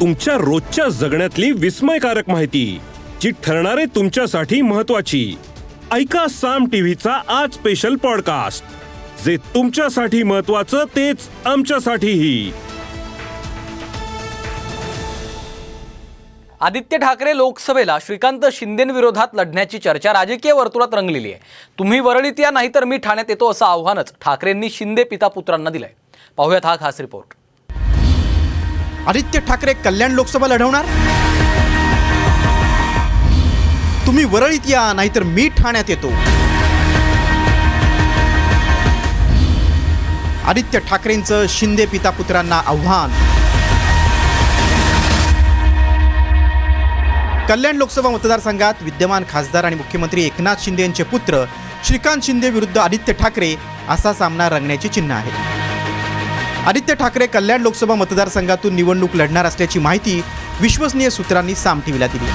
तुमच्या रोजच्या जगण्यातली विस्मयकारक माहिती जी ठरणारे तुमच्यासाठी महत्वाची ऐका साम टीव्हीचा आज स्पेशल पॉडकास्ट जे तुमच्यासाठी महत्वाचं तेच आमच्यासाठीही. आदित्य ठाकरे लोकसभेला श्रीकांत शिंदेविरोधात लढण्याची चर्चा राजकीय वर्तुळात रंगलेली आहे. तुम्ही वरळीत या नाहीतर मी ठाण्यात येतो असं आव्हानच ठाकरेंनी शिंदे पिता पुत्रांना दिलंय. पाहूयात हा खास रिपोर्ट आदित्य ठाकरे कल्याण लोकसभा लढवणार? तुम्ही वरळीत या नाहीतर मी ठाण्यात येतो. आदित्य ठाकरेंचं शिंदे पिता पुत्रांना आव्हान. कल्याण लोकसभा मतदारसंघात विद्यमान खासदार आणि मुख्यमंत्री एकनाथ शिंदे यांचे पुत्र श्रीकांत शिंदे विरुद्ध आदित्य ठाकरे असा सामना रंगण्याची चिन्ह आहे. आदित्य ठाकरे कल्याण लोकसभा मतदारसंघातून निवडणूक लढणार असल्याची माहिती विश्वसनीय सूत्रांनी साम टीव्हीला दिली.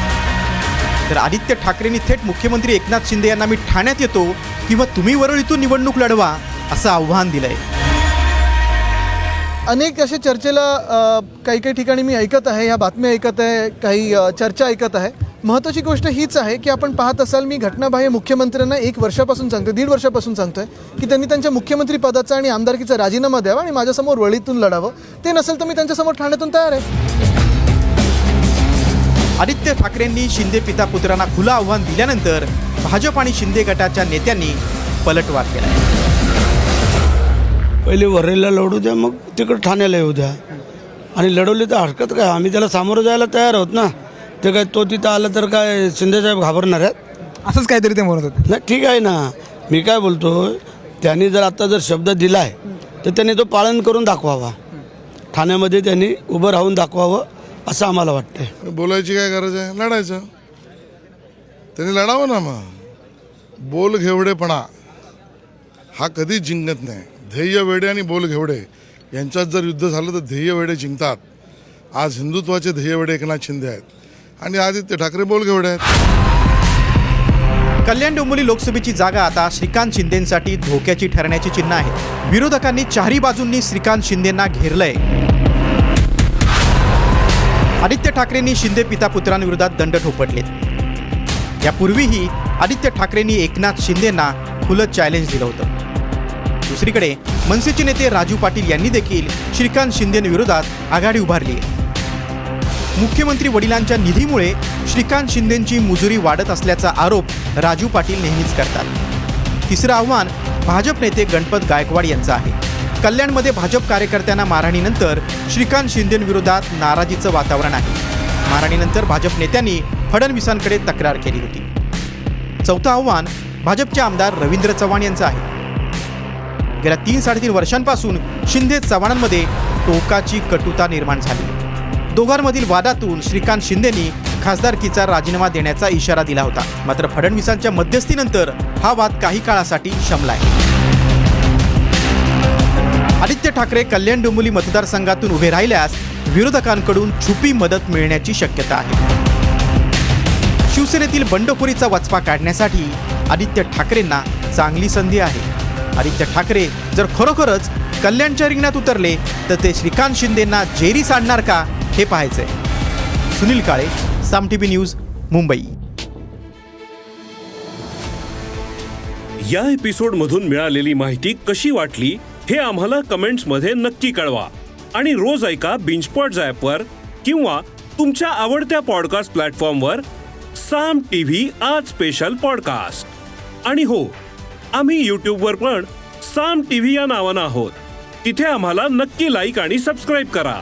तर आदित्य ठाकरेंनी थेट मुख्यमंत्री एकनाथ शिंदे यांना मी ठाण्यात येतो किंवा तुम्ही वरळीतून निवडणूक लढवा असं आव्हान दिलंय. अनेक असे चर्चेला काही काही ठिकाणी मी ऐकत आहे ह्या बातम्या ऐकत आहे काही चर्चा ऐकत आहे. महत्त्वाची गोष्ट हीच आहे की आपण पाहत असाल मी घटनाबाह्य मुख्यमंत्र्यांना एक वर्षापासून सांगतोय दीड वर्षापासून सांगतोय की त्यांनी त्यांच्या मुख्यमंत्री पदाचा आणि आमदारकीचा राजीनामा द्यावा आणि माझ्यासमोर वळीतून लढावं. ते नसेल तर मी त्यांच्यासमोर ठाण्यातून तयार आहे. आदित्य ठाकरेंनी शिंदे पिता पुत्रांना खुलं आव्हान दिल्यानंतर भाजप आणि शिंदे गटाच्या नेत्यांनी पलटवार केला. पहिले वरेला लढू द्या मग तिकडं ठाण्याला येऊ द्या. आणि लढवली तर हरकत काय? आम्ही त्याला सामोरं जायला तयार आहोत ना. ते काय तो तिथं आला तर काय शिंदेसाहेब घाबरणार आहेत? असंच काहीतरी ते म्हणत होते. नाही ठीक आहे ना. मी काय बोलतो त्यांनी जर आता जर शब्द दिला आहे तर त्यांनी तो पालन करून दाखवावा. ठाण्यामध्ये त्यांनी उभं राहून दाखवावं असं आम्हाला वाटतंय. बोलायची काय गरज आहे? लढायचं. त्यांनी लढावं ना मग. बोल घेवडेपणा. हा कधीच जिंकत नाही. ध्येय वेडे आणि बोल घेवडे. यांच्यात जर युद्ध झालं तर ध्येय वेडे जिंकतात. आज हिंदुत्वाचे ध्येय वेडे एकनाथ शिंदे आहेत. आणि आदित्य ठाकरे बोल घेवडे आहेत. कल्याण डोंबोली लोकसभेची जागा आता श्रीकांत शिंदेसाठी धोक्याची ठरण्याची चिन्ह आहे. विरोधकांनी चारही बाजूंनी श्रीकांत शिंदेंना घेरलंय. आदित्य ठाकरेंनी शिंदे पिता पुत्रांविरोधात दंड ठोपटलेत. यापूर्वीही आदित्य ठाकरेंनी एकनाथ शिंदेंना खुलं चॅलेंज दिलं होतं. दुसरीकडे मनसेचे नेते राजू पाटील यांनी देखील श्रीकांत शिंदेविरोधात आघाडी उभारली आहे. मुख्यमंत्री वडिलांच्या निधीमुळे श्रीकांत शिंदेंची मुजुरी वाढत असल्याचा आरोप राजू पाटील नेहमीच करतात. तिसरं आव्हान भाजप नेते गणपत गायकवाड यांचं आहे. कल्याणमध्ये भाजप कार्यकर्त्यांना मारहाणीनंतर श्रीकांत शिंदेविरोधात नाराजीचं वातावरण आहे. मारहाणीनंतर भाजप नेत्यांनी फडणवीसांकडे तक्रार केली होती. चौथं आव्हान भाजपचे आमदार रवींद्र चव्हाण यांचं आहे. गेल्या तीन साडेतीन वर्षांपासून शिंदे चव्हाणांमध्ये टोकाची कटुता निर्माण झाली. दोघांमधील वादातून श्रीकांत शिंदेनी खासदारकीचा राजीनामा देण्याचा इशारा दिला होता. मात्र फडणवीसांच्या मध्यस्थीनंतर हा वाद काही काळासाठी शमलाय. आदित्य ठाकरे कल्याण डोंबिवली मतदारसंघातून उभे राहिल्यास विरोधकांकडून छुपी मदत मिळण्याची शक्यता आहे. शिवसेनेतील बंडखोरीचा वचपा काढण्यासाठी आदित्य ठाकरेंना चांगली संधी आहे. आदित्य ठाकरे जर खरोखरच कल्याणच्या रिंगणात उतरले तर ते श्रीकांत शिंदेंना जेरी सांडणार का? हे पाहायचंय. Sunil Kale Saam T news Mumbai. या एपिसोडमधून मिळालेली माहिती कशी वाटली हे आम्हाला कमेंट्समध्ये नक्की कळवा. आणि रोज ऐका बिंचपॉट ॲपवर किंवा तुमच्या आवडत्या पॉडकास्ट प्लॅटफॉर्मवर साम टीव्ही आज स्पेशल पॉडकास्ट. आणि हो आम्ही यूट्यूबवर पण साम टीव्ही या नावानं आहोत. तिथे आम्हाला नक्की लाईक आणि सबस्क्राईब करा.